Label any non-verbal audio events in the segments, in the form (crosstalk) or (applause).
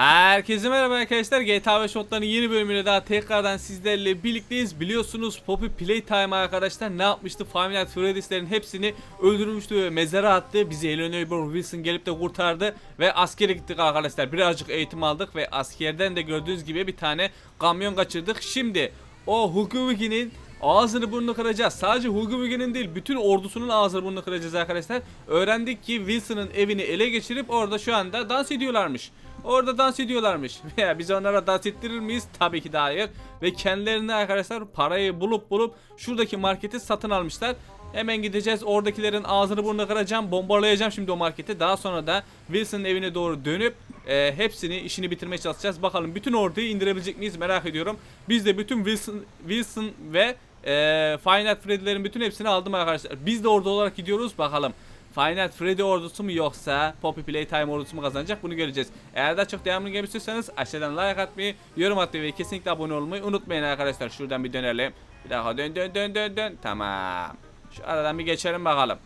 Herkese merhaba arkadaşlar. GTA 5 modlarının yeni bölümüyle daha tekrardan sizlerle birlikteyiz. Biliyorsunuz Poppy Playtime arkadaşlar ne yapmıştı? Nights Freddy's'lerin hepsini öldürmüştü ve mezara attı. Bizi Eleanor Wilson gelip de kurtardı ve askere gittik arkadaşlar. Birazcık eğitim aldık ve askerden de gördüğünüz gibi bir tane kamyon kaçırdık. Şimdi o Hugo Wugi'nin Ağzını burnunu kıracağız. Sadece Hugo Wugi'nin değil bütün ordusunun ağzını burnunu kıracağız arkadaşlar. Öğrendik ki Wilson'ın evini ele geçirip orada şu anda dans ediyorlarmış. Orada dans ediyorlarmış. (laughs) Veya biz onlara dans ettirir miyiz? Tabii ki de hayır. Ve kendilerine arkadaşlar parayı bulup bulup şuradaki marketi satın almışlar. Hemen gideceğiz. Oradakilerin ağzını burnunu kıracağım. Bombalayacağım şimdi o marketi. Daha sonra da Wilson'ın evine doğru dönüp e, hepsini işini bitirmeye çalışacağız. Bakalım bütün orduyu indirebilecek miyiz merak ediyorum. Biz de bütün Wilson, Wilson ve e, Nights Freddy'lerin bütün hepsini aldım arkadaşlar. Biz de ordu olarak gidiyoruz. Bakalım. Nights Freddy ordusu mu yoksa Poppy Playtime ordusu mu kazanacak bunu göreceğiz. Eğer daha çok devamını gelmek istiyorsanız aşağıdan like atmayı, yorum atmayı ve kesinlikle abone olmayı unutmayın arkadaşlar. Şuradan bir dönelim. Bir daha dön dön dön dön dön. Tamam. Şu aradan bir geçelim bakalım.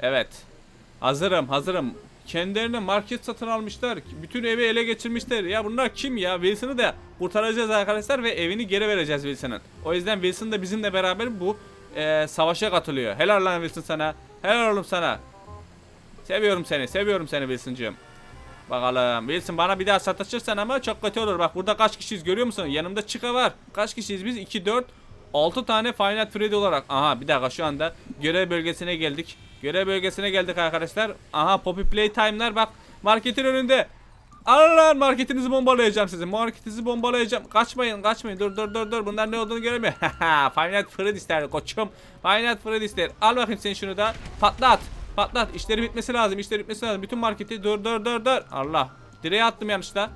Evet. Hazırım hazırım. Kendilerine market satın almışlar. Bütün evi ele geçirmişler. Ya bunlar kim ya? Wilson'ı da kurtaracağız arkadaşlar ve evini geri vereceğiz Wilson'ın. O yüzden Wilson da bizimle beraber bu e, savaşa katılıyor. Helal lan Wilson sana. Helal oğlum sana. Seviyorum seni. Seviyorum seni Wilson'cığım. Bakalım. Wilson bana bir daha sataşırsan ama çok kötü olur. Bak burada kaç kişiyiz görüyor musun? Yanımda Chica var. Kaç kişiyiz biz? 2, 4, 6 tane Final Freddy olarak. Aha bir dakika şu anda görev bölgesine geldik. Görev bölgesine geldik arkadaşlar. Aha Poppy Playtime'lar bak marketin önünde. Alın marketinizi bombalayacağım sizin. Marketinizi bombalayacağım. Kaçmayın kaçmayın. Dur dur dur dur. Bunlar ne olduğunu göremiyor. (laughs) Nights Freddy'sler koçum. Nights Freddy'sler. Al bakayım sen şunu da. Patlat. Patlat. İşleri bitmesi lazım. İşleri bitmesi lazım. Bütün marketi dur dur dur dur. Allah. Direğe attım yanlışla.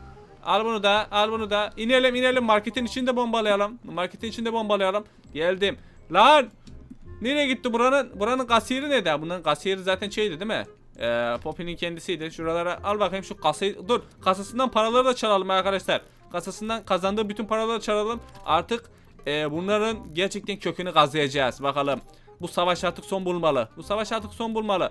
Al bunu da. Al bunu da. İnelim inelim. Marketin içinde bombalayalım. Marketin içinde bombalayalım. Geldim. Lan. Nereye gitti buranın? Buranın kasiyeri nerede? Bunların kasiyeri zaten şeydi değil mi? Ee, Poppy'nin kendisiydi. Şuralara al bakayım şu kasayı. Dur. Kasasından paraları da çalalım arkadaşlar. Kasasından kazandığı bütün paraları çalalım. Artık e, bunların gerçekten kökünü kazıyacağız. Bakalım. Bu savaş artık son bulmalı. Bu savaş artık son bulmalı.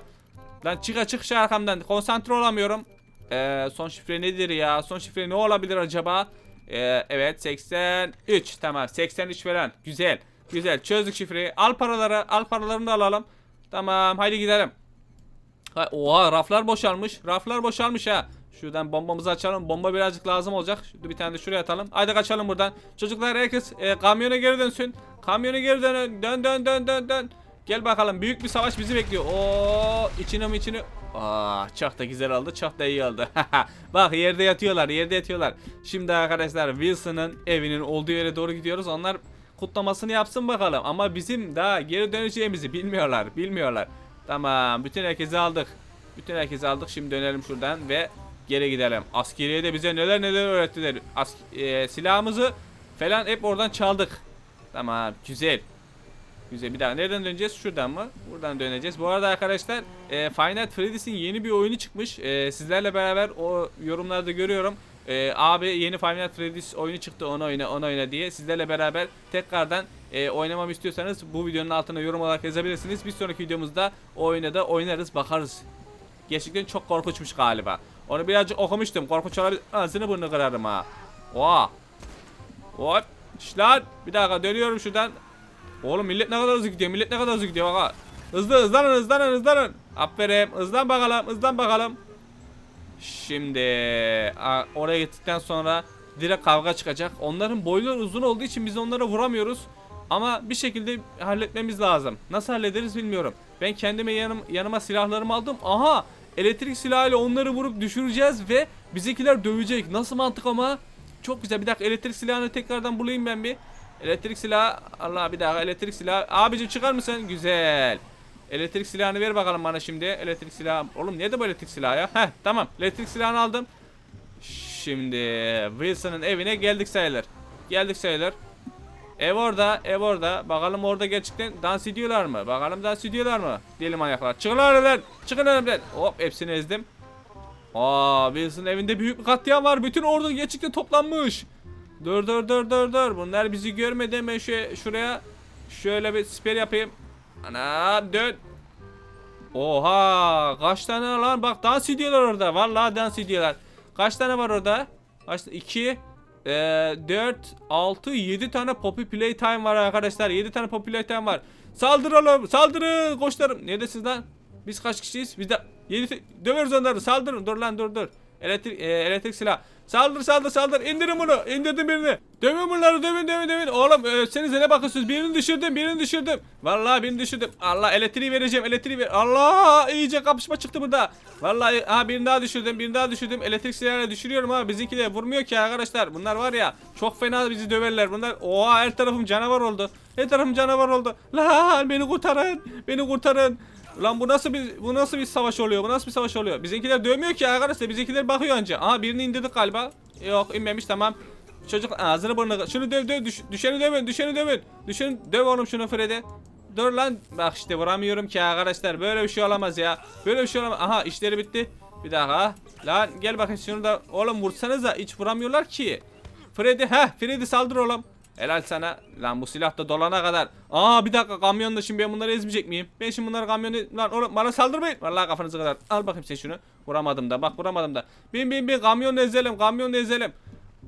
Lan çık çık şu arkamdan. Konsantre olamıyorum. Ee, son şifre nedir ya? Son şifre ne olabilir acaba? Ee, evet 83. Tamam 83 falan. Güzel. Güzel çözdük şifreyi. Al paraları. Al paralarını da alalım. Tamam haydi gidelim. Ha, oha raflar boşalmış. Raflar boşalmış ha. Şuradan bombamızı açalım. Bomba birazcık lazım olacak. Şurada bir tane de şuraya atalım. Haydi kaçalım buradan. Çocuklar herkes e, kamyona geri dönsün. Kamyona geri dön. Dön dön dön dön dön. Gel bakalım. Büyük bir savaş bizi bekliyor. Oo içine mi içine. Aa, çok da güzel oldu. Çok da iyi oldu. (laughs) Bak yerde yatıyorlar. Yerde yatıyorlar. Şimdi arkadaşlar Wilson'ın evinin olduğu yere doğru gidiyoruz. Onlar kutlamasını yapsın bakalım. Ama bizim daha geri döneceğimizi bilmiyorlar. Bilmiyorlar. Tamam. Bütün herkesi aldık. Bütün herkesi aldık. Şimdi dönelim şuradan ve geri gidelim. Askeriye de bize neler neler öğrettiler. As e, silahımızı falan hep oradan çaldık. Tamam. Güzel. Güzel. Bir daha nereden döneceğiz? Şuradan mı? Buradan döneceğiz. Bu arada arkadaşlar e, Nights Freddy's'in yeni bir oyunu çıkmış. E, sizlerle beraber o yorumlarda görüyorum. E, abi yeni Nights Freddy's oyunu çıktı onu oyna onu oyna diye. Sizlerle beraber tekrardan e, oynamamı istiyorsanız bu videonun altına yorum olarak yazabilirsiniz. Bir sonraki videomuzda o oyuna da oynarız bakarız. Gerçekten çok korkunçmuş galiba. Onu birazcık okumuştum. Korkunç olabilir. Ağzını burnunu kırarım ha. Oha. Hop. İşler. Bir dakika dönüyorum şuradan. Oğlum millet ne kadar hızlı gidiyor. Millet ne kadar hızlı gidiyor bak. Hızlı hızlanın hızlanın hızlanın. Aferin. Hızlan bakalım. Hızlan bakalım. Şimdi oraya gittikten sonra direkt kavga çıkacak. Onların boyları uzun olduğu için biz onlara vuramıyoruz. Ama bir şekilde halletmemiz lazım. Nasıl hallederiz bilmiyorum. Ben kendime yanım, yanıma silahlarımı aldım. Aha! Elektrik silahıyla onları vurup düşüreceğiz ve bizekiler dövecek. Nasıl mantık ama? Çok güzel. Bir dakika elektrik silahını tekrardan bulayım ben bir. Elektrik silahı. Allah bir dakika elektrik silahı. Abicim çıkar mısın? Güzel. Elektrik silahını ver bakalım bana şimdi. Elektrik silahı. Oğlum nerede bu elektrik silahı ya? Heh tamam. Elektrik silahını aldım. Şimdi Wilson'ın evine geldik sayılır. Geldik sayılır. Ev orada, ev orada. Bakalım orada gerçekten dans ediyorlar mı? Bakalım dans ediyorlar mı? Deli manyaklar. Çıkın önümden. Çıkın önümden. Hop hepsini ezdim. Aa Wilson'ın evinde büyük bir katliam var. Bütün ordu gerçekten toplanmış. Dur dur dur dur dur. Bunlar bizi görmedi. Ben şu şuraya şöyle bir siper yapayım. Ana dön. Oha kaç tane lan bak dans ediyorlar orada. Vallahi dans ediyorlar. Kaç tane var orada? Kaç 2 4 6 7 tane Poppy Playtime var arkadaşlar. 7 tane Poppy Playtime var. Saldıralım. Saldırın koçlarım. Neredesiniz lan? Biz kaç kişiyiz? Biz de 7 dövüyoruz onları. Saldırın. Dur lan dur dur. Elektrik e, elektrik silah. Saldır saldır saldır. İndirin bunu. İndirdim birini. Dövün bunları dövün dövün dövün. Oğlum ölsenize ne bakıyorsunuz? Birini düşürdüm birini düşürdüm. Vallahi birini düşürdüm. Allah elektriği vereceğim elektriği ver. Allah iyice kapışma çıktı burada. Vallahi ha birini daha düşürdüm birini daha düşürdüm. Elektrik silahıyla düşürüyorum ha. Bizimkiler vurmuyor ki arkadaşlar. Bunlar var ya çok fena bizi döverler. Bunlar oha her tarafım canavar oldu. Her tarafım canavar oldu. Lan beni kurtarın. Beni kurtarın. Lan bu nasıl bir bu nasıl bir savaş oluyor? Bu nasıl bir savaş oluyor? Bizimkiler dövmüyor ki arkadaşlar. Bizimkiler bakıyor önce. Aha birini indirdik galiba. Yok inmemiş tamam. Çocuk ağzını burnunu şunu döv döv düş, düşeni dövün düşeni dövün. Düşeni döv oğlum şunu Fred'e. Dur lan bak işte vuramıyorum ki arkadaşlar böyle bir şey olamaz ya. Böyle bir şey olamaz. Aha işleri bitti. Bir daha. Lan gel bakın şunu da oğlum vursanıza hiç vuramıyorlar ki. Freddy heh Freddy saldır oğlum. Helal sana. Lan bu silah da dolana kadar. Aa bir dakika kamyonda şimdi ben bunları ezmeyecek miyim? Ben şimdi bunları kamyonu... Lan oğlum bana saldırmayın. Vallahi kafanızı kadar. Al bakayım sen şunu. Vuramadım da bak vuramadım da. Bin bin bin kamyonu ezelim kamyonu ezelim.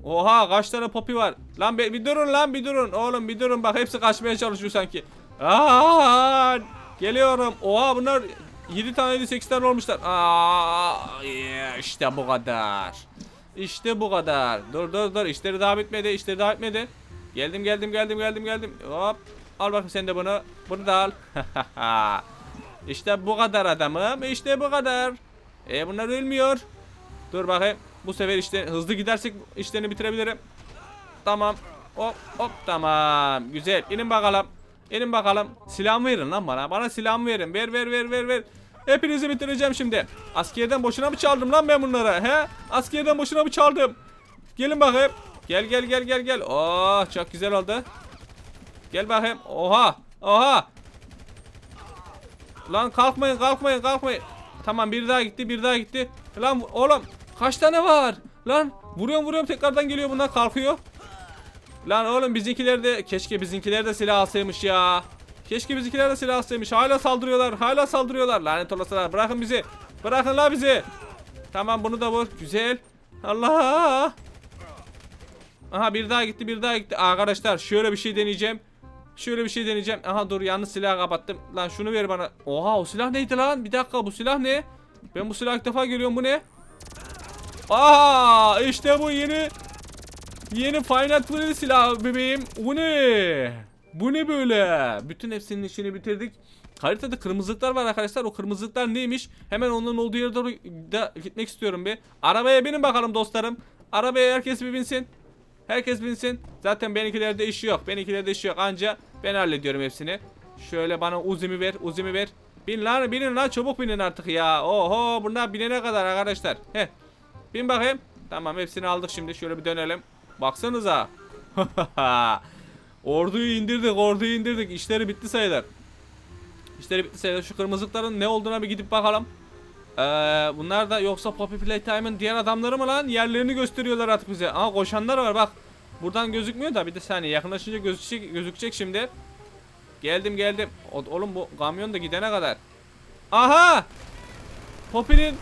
Oha kaç tane popi var. Lan bir, bir durun lan bir durun. Oğlum bir durun bak hepsi kaçmaya çalışıyor sanki. Aa geliyorum. Oha bunlar 7 tane 7 8 tane olmuşlar. Aa işte bu kadar. İşte bu kadar. Dur dur dur işleri daha bitmedi işleri daha bitmedi. Geldim geldim geldim geldim geldim. Hop. Al bakayım sen de bunu. Bunu da al. (laughs) işte bu kadar adamım. İşte bu kadar. E bunlar ölmüyor. Dur bakayım. Bu sefer işte hızlı gidersek işlerini bitirebilirim. Tamam. Hop hop tamam. Güzel. İnin bakalım. İnin bakalım. Silahımı verin lan bana. Bana silahımı verin. Ver ver ver ver ver. Hepinizi bitireceğim şimdi. Askerden boşuna mı çaldım lan ben bunları? He? Askerden boşuna mı çaldım? Gelin bakayım. Gel gel gel gel gel. Oh çok güzel oldu. Gel bakayım. Oha. Oha. Lan kalkmayın kalkmayın kalkmayın. Tamam bir daha gitti bir daha gitti. Lan oğlum kaç tane var? Lan vuruyorum vuruyorum tekrardan geliyor bunlar kalkıyor. Lan oğlum bizimkiler de keşke bizimkiler de silah alsaymış ya. Keşke bizimkiler de silah alsaymış. Hala saldırıyorlar. Hala saldırıyorlar. Lanet olasılar. Bırakın bizi. Bırakın la bizi. Tamam bunu da vur. Güzel. Allah. Aha bir daha gitti bir daha gitti. Arkadaşlar şöyle bir şey deneyeceğim. Şöyle bir şey deneyeceğim. Aha dur yanlış silah kapattım. Lan şunu ver bana. Oha o silah neydi lan? Bir dakika bu silah ne? Ben bu silah ilk defa görüyorum bu ne? Aa işte bu yeni yeni Final Fantasy silahı bebeğim. Bu ne? Bu ne böyle? Bütün hepsinin işini bitirdik. Haritada kırmızılıklar var arkadaşlar. O kırmızılıklar neymiş? Hemen onların olduğu yere doğru da gitmek istiyorum bir. Arabaya binin bakalım dostlarım. Arabaya herkes bir binsin. Herkes binsin. Zaten benimkilerde işi yok. Benimkilerde işi yok. Anca ben hallediyorum hepsini. Şöyle bana uzimi ver. Uzimi ver. Bin lan binin lan çabuk binin artık ya. Oho bunlar binene kadar arkadaşlar. Heh. Bin bakayım. Tamam hepsini aldık şimdi. Şöyle bir dönelim. Baksanıza. (laughs) orduyu indirdik orduyu indirdik. İşleri bitti sayılır. İşleri bitti sayılır. Şu kırmızılıkların ne olduğuna bir gidip bakalım. Ee, bunlar da yoksa Poppy Playtime'ın diğer adamları mı lan? Yerlerini gösteriyorlar artık bize. Aa koşanlar var bak. Buradan gözükmüyor da bir de saniye yakınlaşınca gözükecek, gözükecek şimdi. Geldim geldim. O, oğlum bu kamyon da gidene kadar. Aha! Poppy'nin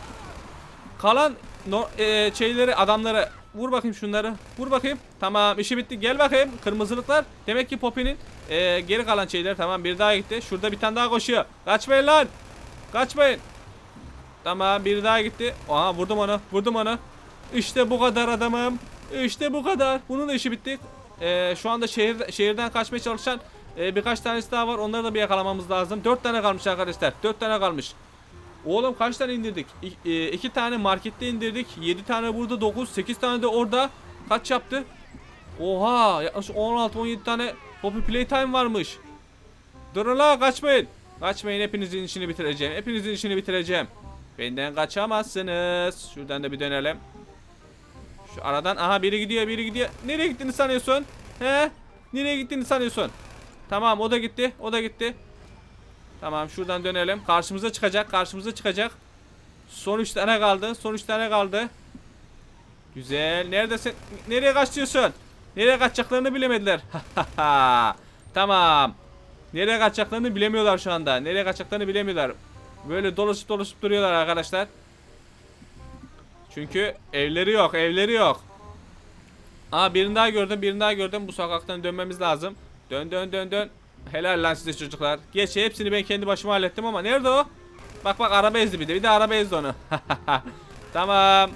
kalan no, e, şeyleri adamları vur bakayım şunları. Vur bakayım. Tamam işi bitti. Gel bakayım. Kırmızılıklar. Demek ki Poppy'nin e, geri kalan şeyler tamam bir daha gitti. Şurada bir tane daha koşuyor. Kaçmayın lan. Kaçmayın. Tamam biri daha gitti. Aha vurdum onu. Vurdum onu. İşte bu kadar adamım. İşte bu kadar. Bunun da işi bitti. Ee, şu anda şehir, şehirden kaçmaya çalışan e, birkaç tanesi daha var. Onları da bir yakalamamız lazım. Dört tane kalmış arkadaşlar. Dört tane kalmış. Oğlum kaç tane indirdik? İ, e, iki tane markette indirdik. Yedi tane burada. Dokuz. Sekiz tane de orada. Kaç yaptı? Oha. Yaklaşık 16-17 tane Poppy Playtime varmış. Durun la kaçmayın. Kaçmayın hepinizin işini bitireceğim. Hepinizin işini bitireceğim. Benden kaçamazsınız. Şuradan da bir dönelim. Şu aradan aha biri gidiyor biri gidiyor. Nereye gittiğini sanıyorsun? He? Nereye gittiğini sanıyorsun? Tamam o da gitti. O da gitti. Tamam şuradan dönelim. Karşımıza çıkacak. Karşımıza çıkacak. Son 3 tane kaldı. Son 3 tane kaldı. Güzel. Neredesin? Nereye kaçıyorsun? Nereye kaçacaklarını bilemediler. (laughs) tamam. Nereye kaçacaklarını bilemiyorlar şu anda. Nereye kaçacaklarını bilemiyorlar. Böyle dolaşıp dolaşıp duruyorlar arkadaşlar. Çünkü evleri yok, evleri yok. Aa birini daha gördüm birini daha gördüm. Bu sokaktan dönmemiz lazım. Dön dön dön dön. Helal lan size çocuklar. Geç hepsini ben kendi başıma hallettim ama nerede o? Bak bak araba ezdi bir de. Bir de araba ezdi onu. (laughs) tamam.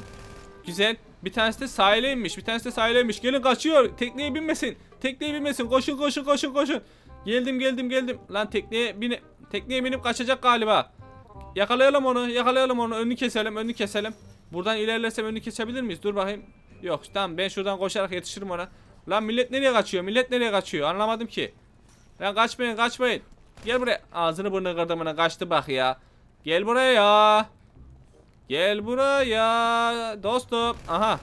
Güzel. Bir tanesi de sahile inmiş. Bir tanesi de sahile inmiş. Gelin kaçıyor. Tekneye binmesin. Tekneye binmesin. Koşun koşun koşun koşun. Geldim geldim geldim. Lan tekneye bine tekneye binip kaçacak galiba. Yakalayalım onu. Yakalayalım onu. Önünü keselim. Önünü keselim. Buradan ilerlersem önünü kesebilir miyiz? Dur bakayım. Yok tamam ben şuradan koşarak yetişirim ona. Lan millet nereye kaçıyor? Millet nereye kaçıyor? Anlamadım ki. Lan kaçmayın kaçmayın. Gel buraya. Ağzını burnunu kırdımına kaçtı bak ya. Gel buraya ya. Gel buraya dostum. Aha.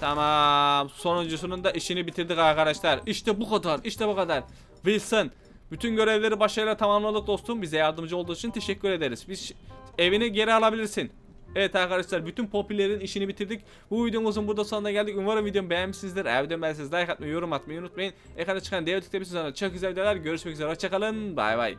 Tamam. Sonuncusunun da işini bitirdik arkadaşlar. İşte bu kadar. İşte bu kadar. Wilson. Bütün görevleri başarıyla tamamladık dostum. Bize yardımcı olduğu için teşekkür ederiz. Biz evini geri alabilirsin. Evet arkadaşlar bütün popülerin işini bitirdik. Bu videomuzun burada sonuna geldik. Umarım videomu beğenmişsinizdir. Eğer videomu beğendiyseniz like atmayı, yorum atmayı unutmayın. Ekranda çıkan diğer tıklayabilirsiniz. Çok güzel videolar. Görüşmek üzere. Hoşçakalın. Bay bay.